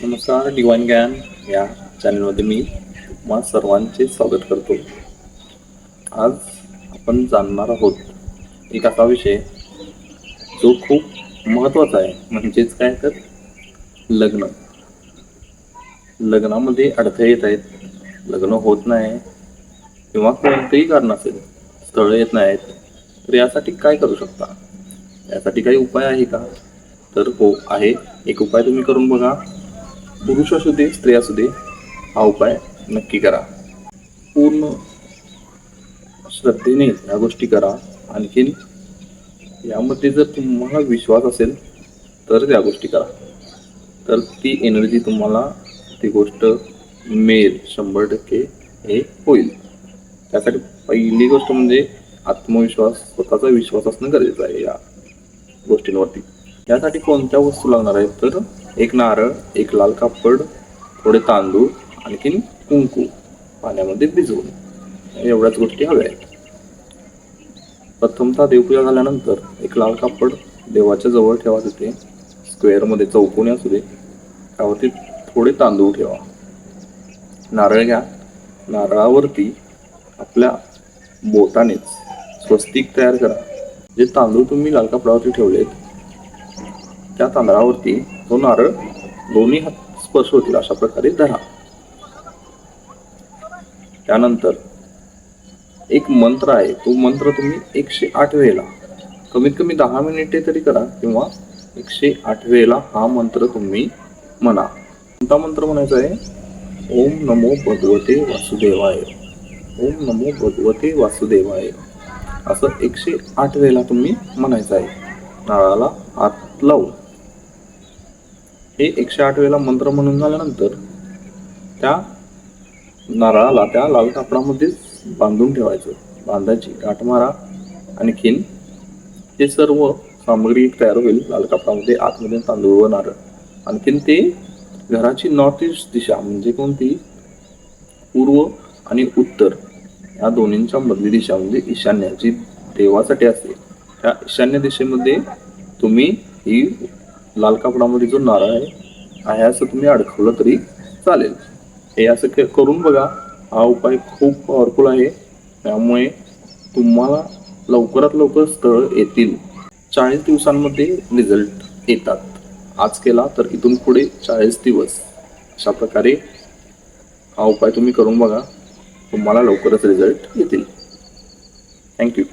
नमस्कार डिवाईन ज्ञान या चॅनलमध्ये मी तुम्हा सर्वांचे स्वागत करतो. आज आपण जाणणार आहोत एक असा विषय जो खूप महत्त्वाचा आहे. म्हणजेच काय तर लग्न. लग्नामध्ये अडथळे येत आहेत. लग्न होत नाही किंवा कोणतेही कारण असेल स्थळं येत नाहीत तर यासाठी काय करू शकता? यासाठी काही उपाय आहे का? तर हो आहे. एक उपाय तुम्ही करून बघा. पुरुष असू दे स्त्री असू दे हा उपाय नक्की करा. पूर्ण श्रद्धेने या गोष्टी करा. आणखीन यामध्ये जर तुम्हाला विश्वास असेल तर त्या गोष्टी करा. तर ती एनर्जी तुम्हाला ती गोष्ट मिळेल. शंभर टक्के हे होईल. त्यासाठी पहिली गोष्ट म्हणजे आत्मविश्वास स्वतःचा विश्वास असणं गरजेचं आहे या गोष्टींवरती. यासाठी कोणत्या वस्तू लागणार आहेत? तर एक नारळ एक लाल कापड थोडे तांदूळ आणखीन कुंकू पाण्यामध्ये भिजवून. एवढ्याच गोष्टी हव्या आहेत. प्रथमतः देवपूजा झाल्यानंतर एक लाल कापड देवाच्या जवळ ठेवा तिथे. स्क्वेअरमध्ये चौकोनी असू दे. त्यावरती थोडे तांदूळ ठेवा. नारळ घ्या. नारळावरती आपल्या बोटानेच स्वस्तिक तयार करा. जे तांदूळ तुम्ही लाल कापडावरती ठेवलेत त्या तांदळावरती तो नारळ दोन्ही हात स्पर्श होतील अशा प्रकारे धरा. त्यानंतर एक मंत्र आहे. तो मंत्र तुम्ही एकशे आठ वेळेला कमीत कमी दहा मिनिटे तरी करा किंवा एकशे आठ वेळेला हा मंत्र तुम्ही म्हणा. कोणता मंत्र म्हणायचा आहे? ओम नमो भगवते वासुदेवाय. ओम नमो भगवते वासुदेवाय. असं एकशे आठ वेळेला तुम्ही म्हणायचं आहे. नारळाला हात लावून. हे एकशे आठ वेळेला मंत्र म्हणून झाल्यानंतर त्या नारळाला त्या लाल कापडामध्ये बांधून ठेवायचं. बांधायची गाठ मारा. आणखीन ते सर्व सामग्री तयार होईल लाल कापडामध्ये आतमध्ये तांदूळ व नारळ. आणखीन ते घराची नॉर्थ ईस्ट दिशा म्हणजे कोणती? पूर्व आणि उत्तर. या दोन्हींच्या मधली दिशा म्हणजे ईशान्य जी देवासाठी असते. त्या ईशान्य दिशेमध्ये तुम्ही ही लाल कापडामध्ये जो नारळ आहे आहे असं तुम्ही अडकवलं तरी चालेल. हे असं के- करून बघा. हा उपाय खूप पॉवरफुल आहे. त्यामुळे तुम्हाला लवकरात लवकर स्थळ येतील. चाळीस दिवसांमध्ये रिझल्ट येतात. आज केला तर इथून पुढे चाळीस दिवस. अशा प्रकारे हा उपाय तुम्ही करून बघा. तुम्हाला लवकरच रिझल्ट येतील. थँक्यू